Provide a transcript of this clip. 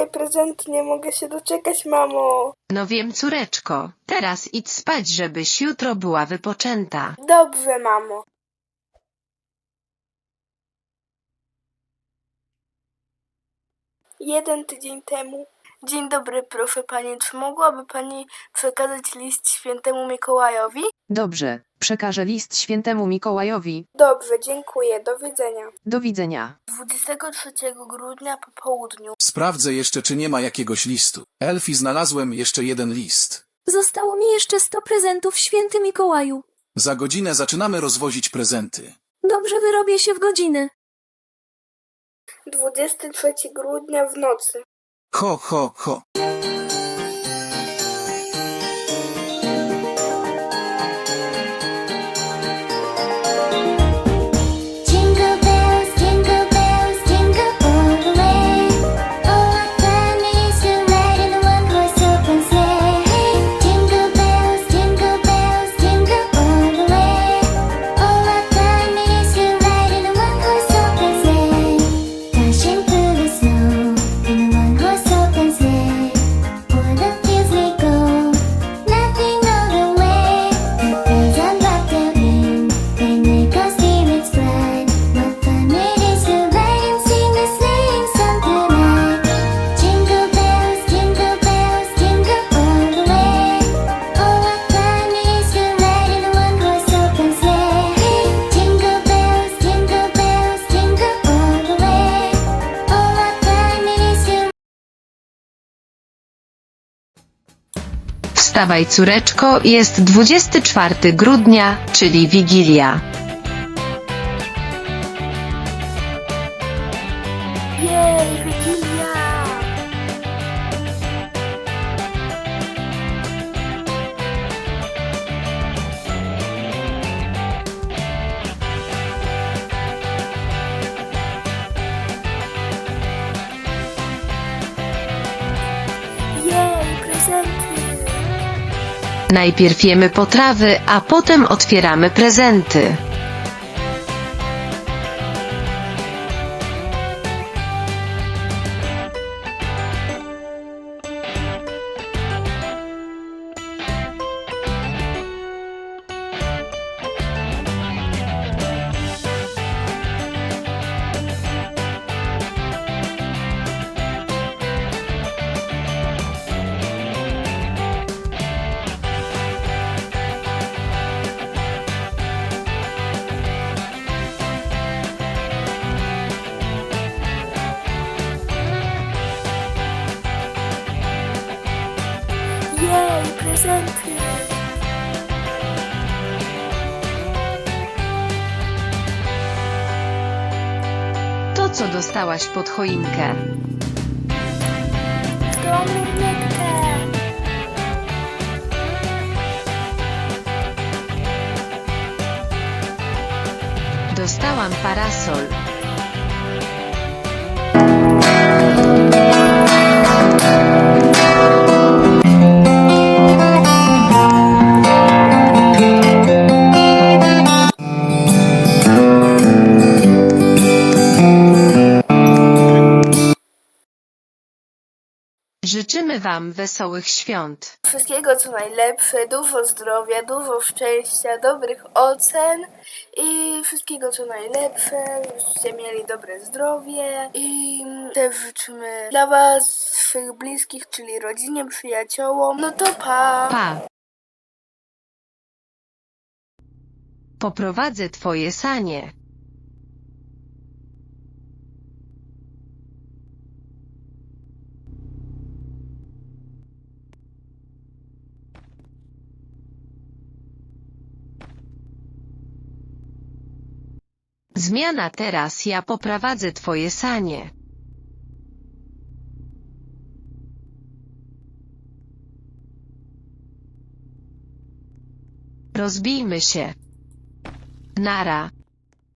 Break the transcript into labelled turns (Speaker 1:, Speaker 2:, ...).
Speaker 1: i prezenty, nie mogę się doczekać, mamo.
Speaker 2: No wiem, córeczko, teraz idź spać, żebyś jutro była wypoczęta.
Speaker 1: Dobrze, mamo. Jeden tydzień temu. Dzień dobry, proszę pani. Czy mogłaby pani przekazać list świętemu Mikołajowi?
Speaker 3: Dobrze, przekażę list świętemu Mikołajowi.
Speaker 1: Dobrze, dziękuję. Do widzenia.
Speaker 3: Do widzenia.
Speaker 1: 23 grudnia po południu.
Speaker 4: Sprawdzę jeszcze, czy nie ma jakiegoś listu. Elfi, znalazłem jeszcze jeden list.
Speaker 5: Zostało mi jeszcze 100 prezentów, święty Mikołaju.
Speaker 4: Za godzinę zaczynamy rozwozić prezenty.
Speaker 5: Dobrze wyrobię się w godzinę.
Speaker 1: 23 grudnia w nocy.
Speaker 4: Ho, ho, ho.
Speaker 2: Wstawaj, córeczko, jest 24 grudnia, czyli Wigilia.
Speaker 1: Jej, Wigilia!
Speaker 2: Najpierw jemy potrawy, a potem otwieramy prezenty.
Speaker 1: Jej, prezenty!
Speaker 2: To, co dostałaś pod choinkę.
Speaker 1: Lornetkę!
Speaker 2: Dostałam parasol. Życzymy Wam wesołych świąt.
Speaker 1: Wszystkiego co najlepsze, dużo zdrowia, dużo szczęścia, dobrych ocen i wszystkiego co najlepsze, żebyście mieli dobre zdrowie i też życzymy dla Was, swych bliskich, czyli rodzinie, przyjaciołom. No to pa!
Speaker 2: Pa! Poprowadzę Twoje sanie. Zmiana teraz ja poprowadzę Twoje sanie. Rozbijmy się. Nara.